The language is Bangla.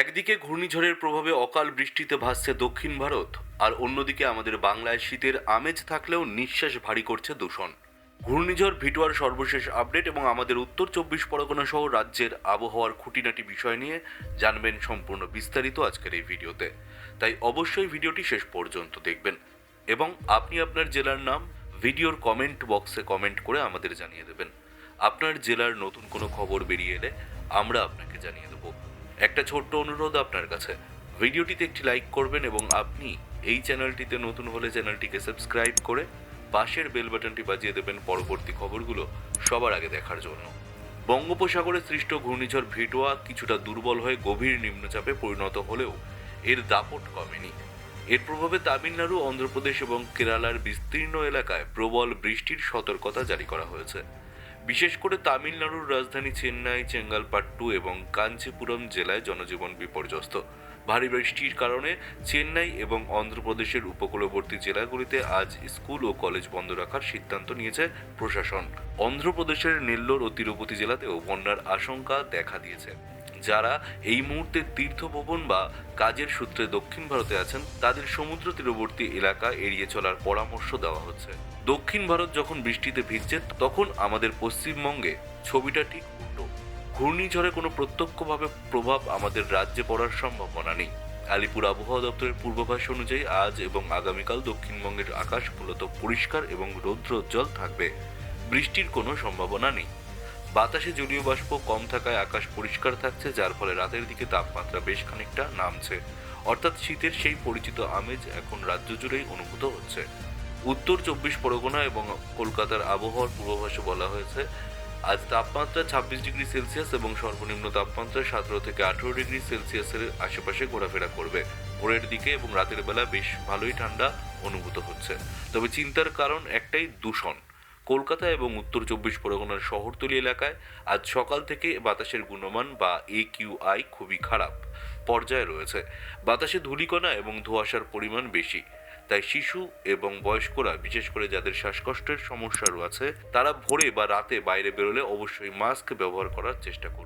একদিকে ঘূর্ণিঝড়ের প্রভাবে অকাল বৃষ্টিতে ভাসছে দক্ষিণ ভারত, আর অন্যদিকে আমাদের বাংলায় শীতের আমেজ থাকলেও নিঃশ্বাস ভারী করছে দূষণ। ঘূর্ণিঝড় ভিটুয়ার সর্বশেষ আপডেট এবং আমাদের উত্তর চব্বিশ পরগনা সহ রাজ্যের আবহাওয়ার খুঁটিনাটি বিষয় নিয়ে জানবেন সম্পূর্ণ বিস্তারিত আজকের এই ভিডিওতে। তাই অবশ্যই ভিডিওটি শেষ পর্যন্ত দেখবেন এবং আপনি আপনার জেলার নাম ভিডিওর কমেন্ট বক্সে কমেন্ট করে আমাদের জানিয়ে দেবেন। আপনার জেলার নতুন কোনো খবর বেরিয়ে এলে আমরা আপনাকে জানিয়ে দেবো। একটা ছোট্ট অনুরোধ আপনার কাছে। ভিডিওটিতে একটি লাইক করবেন এবং আপনি এই চ্যানেলটিতে নতুন হলে চ্যানেলটিকে সাবস্ক্রাইব করে পাশের বেল বাটনটি বাজিয়ে দেবেন পরবর্তী খবরগুলো সবার আগে দেখার জন্য। বঙ্গোপসাগরে সৃষ্ট ঘূর্ণিঝড় ভিটোয়া কিছুটা দুর্বল হয়ে গভীর নিম্নচাপে পরিণত হলেও এর দাপট কমেনি। এর প্রভাবে তামিলনাড়ু, অন্ধ্রপ্রদেশ এবং কেরালার বিস্তীর্ণ এলাকায় প্রবল বৃষ্টির সতর্কতা জারি করা হয়েছে। বিশেষ করে তামিলনাড়ুর রাজধানী চেন্নাই, চেঙ্গালপাট্টু এবং কাঞ্চিপুরম জেলায় জনজীবন বিপর্যস্ত। ভারী বৃষ্টির কারণে চেন্নাই এবং অন্ধ্রপ্রদেশের উপকূলবর্তী জেলাগুলিতে আজ স্কুল ও কলেজ বন্ধ রাখার সিদ্ধান্ত নিয়েছে প্রশাসন। অন্ধ্রপ্রদেশের নেল্লোর ও তিরুপতি জেলাতেও বন্যার আশঙ্কা দেখা দিয়েছে। যারা এই মুহূর্তে তীর্থভবন বা কাজের সূত্রে দক্ষিণ ভারতে আছেন, তাদের সমুদ্র তীরবর্তী এলাকা এড়িয়ে চলার পরামর্শ দেওয়া হচ্ছে। দক্ষিণ ভারত যখন বৃষ্টিতে ভিজছে, তখন আমাদের পশ্চিমবঙ্গে ছবিটা ঠিক উল্টো। ঘূর্ণিঝড়ে কোনো প্রত্যক্ষভাবে প্রভাব আমাদের রাজ্যে পড়ার সম্ভাবনা নেই। আলিপুর আবহাওয়া দপ্তরের পূর্বাভাস অনুযায়ী আজ এবং আগামীকাল দক্ষিণবঙ্গের আকাশ মূলত পরিষ্কার এবং রৌদ্রোজ্জ্বল থাকবে। বৃষ্টির কোনো সম্ভাবনা নেই। বাতাসে জলীয় বাষ্প কম থাকায় আকাশ পরিষ্কার থাকছে, যার ফলে রাতের দিকে তাপমাত্রা বেশ খানিকটা নামছে। অর্থাৎ শীতের সেই পরিচিত আমেজ এখন রাজ্য জুড়েই অনুভূত হচ্ছে। উত্তর চব্বিশ পরগনা এবং কলকাতার আবহাওয়ার পূর্বাভাসে বলা হয়েছে, আজ তাপমাত্রা ছাব্বিশ ডিগ্রি সেলসিয়াস এবং সর্বনিম্ন তাপমাত্রা সতেরো থেকে আঠেরো ডিগ্রি সেলসিয়াসের আশেপাশে ঘোরাফেরা করবে। ভোরের দিকে এবং রাতের বেলা বেশ ভালোই ঠান্ডা অনুভূত হচ্ছে। তবে চিন্তার কারণ একটাই, দূষণ। কলকাতা এবং উত্তর চব্বিশ পরগনার শহরতলি এলাকায় আজ সকাল থেকে বাতাসের গুণমান বা এ কিউআই খুবই খারাপ পর্যায়ে রয়েছে। বাতাসে ধূলিকণা এবং ধোঁয়াশার পরিমাণ বেশি। তাই শিশু এবং বয়স্করা, বিশেষ করে যাদের শ্বাসকষ্টের সমস্যা রয়েছে, তারা ভোরে বা রাতে বাইরে বেরোলে অবশ্যই মাস্ক ব্যবহার করার চেষ্টা করুন।